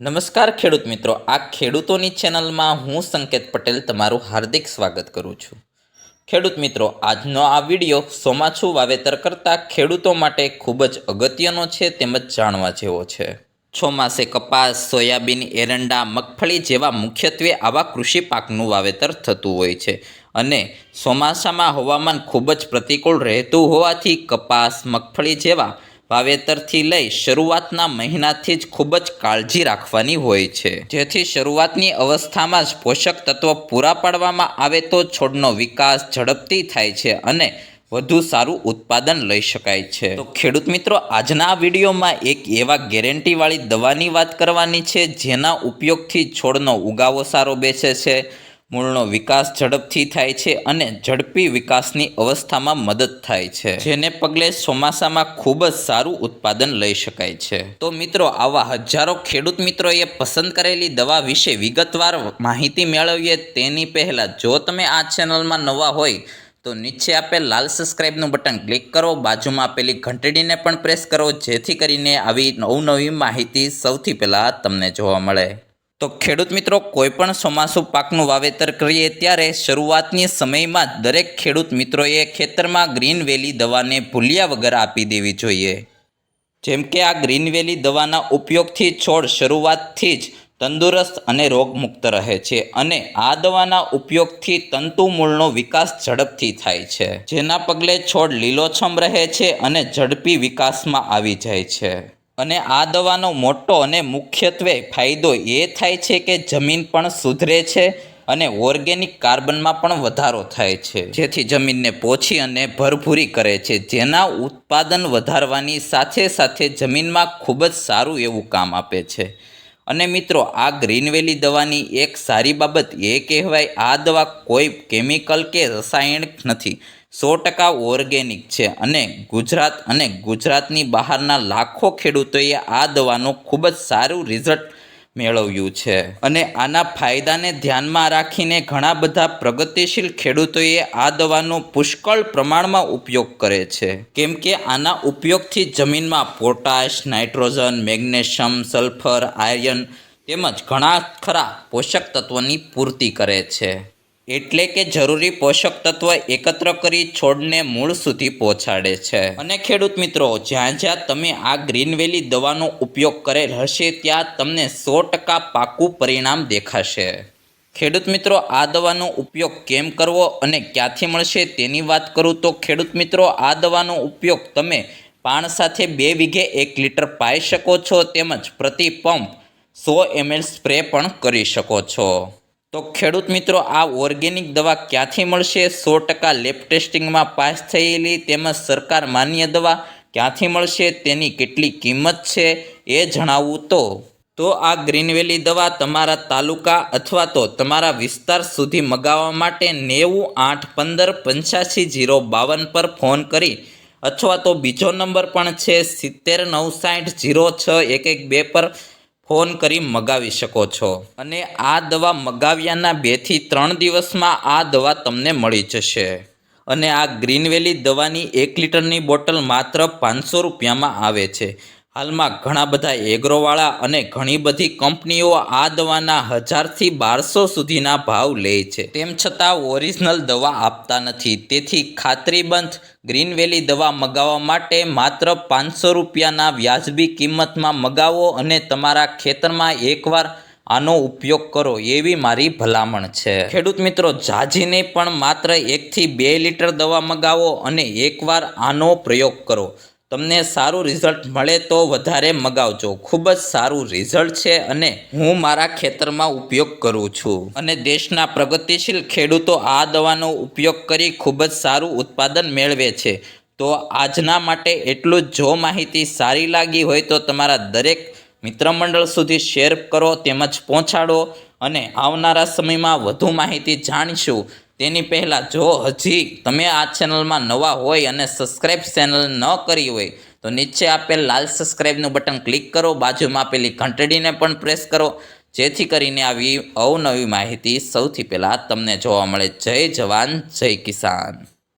નમસ્કાર ખેડૂત મિત્રો. આ ખેડૂતોની ચેનલમાં હું સંકેત પટેલ તમારું હાર્દિક સ્વાગત કરું છું. ખેડૂત મિત્રો, આજનો આ વિડિયો ચોમાસું વાવેતર કરતાં ખેડૂતો માટે ખૂબ જ અગત્યનો છે તેમજ જાણવા જેવો છે. ચોમાસે કપાસ, સોયાબીન, એરંડા, મગફળી જેવા મુખ્યત્વે આવા કૃષિ પાકનું વાવેતર થતું હોય છે અને ચોમાસામાં હવામાન ખૂબ જ પ્રતિકૂળ રહેતું હોવાથી કપાસ, મગફળી જેવા વાવેતરથી લઈ શરૂઆતના મહિનાથી જ ખૂબ જ કાળજી રાખવાની હોય છે. જેથી શરૂઆતની અવસ્થામાં જ પોષક તત્વો પૂરા પાડવામાં આવે તો છોડનો વિકાસ ઝડપથી થાય છે અને વધુ સારું ઉત્પાદન લઈ શકાય છે. તો ખેડૂત મિત્રો, આજના વિડીયોમાં એક એવા ગેરંટીવાળી દવાની વાત કરવાની છે જેના ઉપયોગથી છોડનો ઉગાવો સારો બેસે છે. મૂળનો વિકાસ ઝડપથી થાય છે અને ઝડપી વિકાસની અવસ્થામાં મદદ થાય છે, જેને પગલે ચોમાસામાં ખૂબ જ સારું ઉત્પાદન લઈ શકાય છે. તો મિત્રો, આવા હજારો ખેડૂત મિત્રોએ પસંદ કરેલી દવા વિશે વિગતવાર માહિતી મેળવીએ તેની પહેલાં જો તમે આ ચેનલમાં નવા હોય, તો નીચે આપેલ લાલ સબસ્ક્રાઇબનું બટન ક્લિક કરો, બાજુમાં આપેલી ઘંટડીને પણ પ્રેસ કરો, જેથી કરીને આવી નવનવી માહિતી સૌથી પહેલાં તમને જોવા મળે. તો ખેડૂત મિત્રો કોઈ પણ ચોમાસુ પાકનું વાવેતર કરીએ ત્યારે શરૂઆતની સમયમાં દરેક ખેડૂત મિત્રોએ ખેતરમાં ગ્રીન વેલી દવાને ભૂલ્યા વગર આપી દેવી જોઈએ. જેમ કે આ ગ્રીન વેલી દવાના ઉપયોગથી છોડ શરૂઆતથી જ તંદુરસ્ત અને રોગમુક્ત રહે છે અને આ દવાના ઉપયોગથી તંતુ મૂળનો વિકાસ ઝડપથી થાય છે. જેના પગલે છોડ લીલોછમ રહે છે અને ઝડપી વિકાસમાં આવી જાય છે. અને આ દવાનો મોટો અને મુખ્યત્વે ફાયદો એ થાય છે કે જમીન પણ સુધરે છે અને ઓર્ગેનિક કાર્બનમાં પણ વધારો થાય છે. જેથી જમીનને પોછી અને ભરભૂરી કરે છે. જેના ઉત્પાદન વધારવાની સાથે સાથે જમીનમાં ખૂબ જ સારું એવું કામ આપે છે. અને મિત્રો, આ ગ્રીનવેલી દવાની એક સારી બાબત એ કહેવાય, આ દવા કોઈ કેમિકલ કે રસાયણિક નથી. સો ટકા ઓર્ગેનિક છે અને ગુજરાત અને ગુજરાતની બહારના લાખો ખેડૂતોએ આ દવાનું ખૂબ જ સારું રિઝલ્ટ મેળવ્યું છે. અને આના ફાયદાને ધ્યાનમાં રાખીને ઘણા બધા પ્રગતિશીલ ખેડૂતોએ આ દવાનો પુષ્કળ પ્રમાણમાં ઉપયોગ કરે છે. કેમ કે આના ઉપયોગથી જમીનમાં potash, nitrogen, magnesium, sulphur, iron તેમજ ઘણા ખરા પોષક તત્વોની પૂર્તિ કરે છે. એટલે કે જરૂરી પોષક તત્વ એકત્ર કરી છોડને મૂળ સુધી પહોંચાડે છે. અને ખેડૂત મિત્રો, જ્યાં જ્યાં તમે આ ગ્રીનવેલી દવાનો ઉપયોગ કરેલ હશે, ત્યાં તમને સો ટકા પાકું પરિણામ દેખાશે. ખેડૂત મિત્રો, આ દવાનો ઉપયોગ કેમ કરવો અને ક્યાંથી મળશે તેની વાત કરું તો ખેડૂત મિત્રો, આ દવાનો ઉપયોગ તમે પાણ સાથે બે વીઘે એક લીટર પાઈ શકો છો, તેમજ પ્રતિ પંપ સો એમએલ સ્પ્રે પણ કરી શકો છો. તો ખેડૂત મિત્રો, આ ઓર્ગેનિક દવા ક્યાંથી મળશે? સો ટકા લેબ ટેસ્ટિંગમાં પાસ થયેલી તેમજ સરકાર માન્ય દવા ક્યાંથી મળશે? તેની કેટલી કિંમત છે? એ જણાવવું તો. તો આ ગ્રીનવેલી દવા તમારા તાલુકા અથવા તો તમારા વિસ્તાર સુધી મગાવવા માટે નેવું આઠ પંદર પંચ્યાસી જીરો બાવન પર ફોન કરી અથવા તો બીજો નંબર પણ છે સિત્તેર નવ સાઠ જીરો છ એક એક બે પર ફોન કરી મગાવી શકો છો. અને આ દવા મગાવ્યાના બેથી ત્રણ દિવસમાં આ દવા તમને મળી જશે. અને આ ગ્રીનવેલી દવાની એક લીટરની બોટલ માત્ર પાંચસો રૂપિયામાં આવે છે. હાલમાં ઘણા બધા એગ્રોવાળા અને ઘણી બધી કંપનીઓ આ દવાના હજારથી બારસો સુધીના ભાવ લે છે. તેમ છતાં ઓરિજિનલ દવા આપતા નથી. તેથી ખાતરીબંધ ગ્રીનવેલી દવા મગાવવા માટે માત્ર પાંચસો રૂપિયાના વ્યાજબી કિંમતમાં મગાવો અને તમારા ખેતરમાં એકવાર આનો ઉપયોગ કરો એવી મારી ભલામણ છે. ખેડૂત મિત્રો, જાજીને પણ માત્ર એકથી બે લીટર દવા મગાવો અને એકવાર આનો પ્રયોગ કરો. તમને સારું રિઝલ્ટ મળે તો વધારે મગાવજો. ખૂબ જ સારું રિઝલ્ટ છે અને હું મારા ખેતરમાં ઉપયોગ કરું છું. અને દેશના પ્રગતિશીલ ખેડૂતો આ દવાનો ઉપયોગ કરી ખૂબ જ સારું ઉત્પાદન મેળવે છે. તો આજના માટે એટલું જ. જો માહિતી સારી લાગી હોય તો તમારા દરેક મિત્રમંડળ સુધી શેર કરો, તેમજ પહોંચાડો અને આવનારા સમયમાં વધુ માહિતી જાણીશું. તેની પહેલાં જો હજી તમે આ ચેનલમાં નવા હોય અને સબસ્ક્રાઈબ ચેનલ ન કરી હોય, તો નીચે આપેલ લાલ સબસ્ક્રાઈબનું બટન ક્લિક કરો, બાજુમાં આપેલી ઘંટડીને પણ પ્રેસ કરો. જેથી કરીને આવી અવનવી માહિતી સૌથી પહેલાં તમને જોવા મળે. જય જવાન, જય કિસાન.